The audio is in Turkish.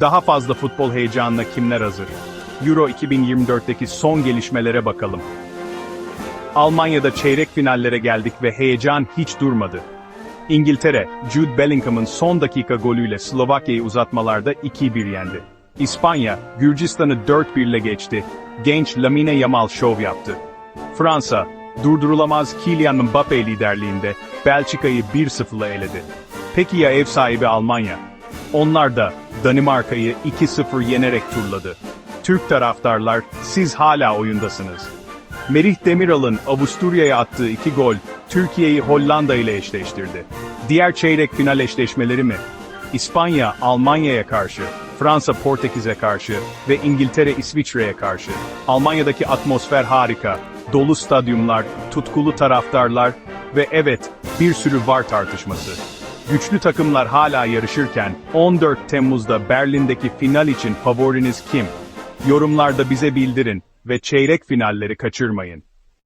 Daha fazla futbol heyecanına kimler hazır? Euro 2024'teki son gelişmelere bakalım. Almanya'da çeyrek finallere geldik ve heyecan hiç durmadı. İngiltere, Jude Bellingham'ın son dakika golüyle Slovakya'yı uzatmalarda 2-1 yendi. İspanya, Gürcistan'ı 4-1 ile geçti. Genç Lamine Yamal şov yaptı. Fransa, durdurulamaz Kylian Mbappe liderliğinde Belçika'yı 1-0 ile eledi. Peki ya ev sahibi Almanya? Onlar da Danimarka'yı 2-0 yenerek turladı. Türk taraftarlar, siz hala oyundasınız. Merih Demiral'ın Avusturya'ya attığı iki gol, Türkiye'yi Hollanda ile eşleştirdi. Diğer çeyrek final eşleşmeleri mi? İspanya, Almanya'ya karşı, Fransa, Portekiz'e karşı ve İngiltere, İsviçre'ye karşı. Almanya'daki atmosfer harika. Dolu stadyumlar, tutkulu taraftarlar ve evet, bir sürü VAR tartışması. Güçlü takımlar hala yarışırken, 14 Temmuz'da Berlin'deki final için favoriniz kim? Yorumlarda bize bildirin ve çeyrek finalleri kaçırmayın.